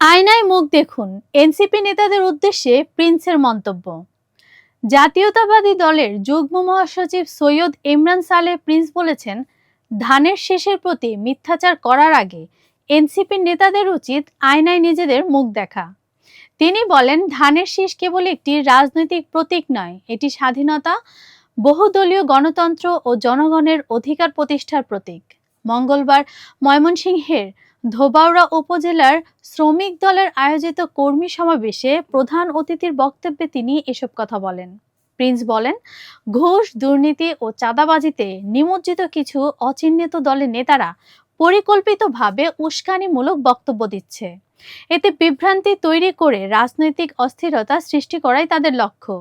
আয়নায় মুখ দেখুন, এনসিপি নেতাদের উদ্দেশ্যে প্রিন্সের মন্তব্য। জাতীয়তাবাদী দলের যুগ্ম মহাসচিব সৈয়দ ইমরান সালে প্রিন্স বলেছেন, ধানের শেষের প্রতি মিথ্যাচার করার আগে এনসিপির নেতাদের উচিত আয়নায় নিজেদের মুখ দেখা। তিনি বলেন, ধানের শীষ কেবল একটি রাজনৈতিক প্রতীক নয়, এটি স্বাধীনতা, বহুদলীয় গণতন্ত্র ও জনগণের অধিকার প্রতিষ্ঠার প্রতীক। মঙ্গলবার ময়মনসিংহের ধোবাউড়া উপজেলার শ্রমিক দলের আয়োজিত কর্মী সমাবেশে প্রধান অতিথির বক্তব্যে তিনি এসব কথা বলেন। প্রিন্স বলেন, ঘুষ, দুর্নীতি ও চাঁদাবাজিতে নিমজ্জিত কিছু অচিহ্নিত দলের নেতারা পরিকল্পিতভাবে উস্কানিমূলক বক্তব্য দিচ্ছে। এতে বিভ্রান্তি তৈরি করে রাজনৈতিক অস্থিরতা সৃষ্টি করাই তাদের লক্ষ্য।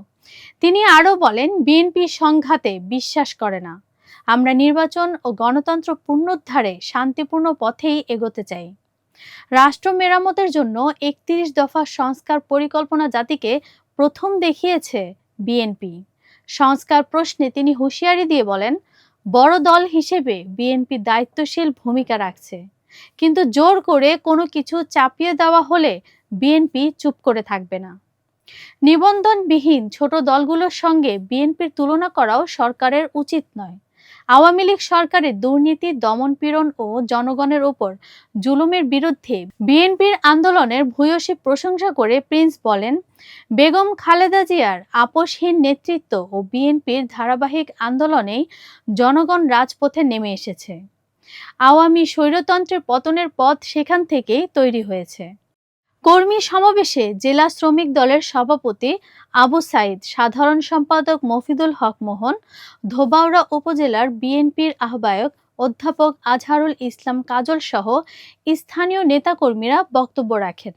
তিনি আরও বলেন, বিএনপি সংঘাতে বিশ্বাস করে না। আমরা নির্বাচন ও গণতন্ত্র পুনরুদ্ধারে শান্তিপূর্ণ পথেই এগোতে চাই। রাষ্ট্র মেরামতের জন্য একত্রিশ দফা সংস্কার পরিকল্পনা জাতিকে প্রথম দেখিয়েছে বিএনপি। সংস্কার প্রশ্নে তিনি হুঁশিয়ারি দিয়ে বলেন, বড় দল হিসেবে বিএনপি দায়িত্বশীল ভূমিকা রাখছে। কিন্তু জোর করে কোনো কিছু চাপিয়ে দেওয়া হলে বিএনপি চুপ করে থাকবে না। নিবন্ধনবিহীন ছোট দলগুলোর সঙ্গে বিএনপির তুলনা করাও সরকারের উচিত নয়। আওয়ামী লীগ সরকারের দুর্নীতি, দমনপীড়ন ও জনগণের ওপর জুলুমের বিরুদ্ধে বিএনপির আন্দোলনের ভূয়সী প্রশংসা করে প্রিন্স বলেন, বেগম খালেদা জিয়ার আপোষহীন নেতৃত্ব ও বিএনপির ধারাবাহিক আন্দোলনেই জনগণ রাজপথে নেমে এসেছে। আওয়ামী স্বৈরতন্ত্রের পতনের পথ সেখান থেকেই তৈরি হয়েছে। কর্মী সমাবেশে জেলা শ্রমিক দলের সভাপতি আবু সাইদ, সাধারণ সম্পাদক মফিদুল হক মোহন, ধোবাউড়া উপজেলার বিএনপির আহ্বায়ক অধ্যাপক আজহারুল ইসলাম কাজল সহ স্থানীয় নেতাকর্মীরা বক্তব্য রাখেন।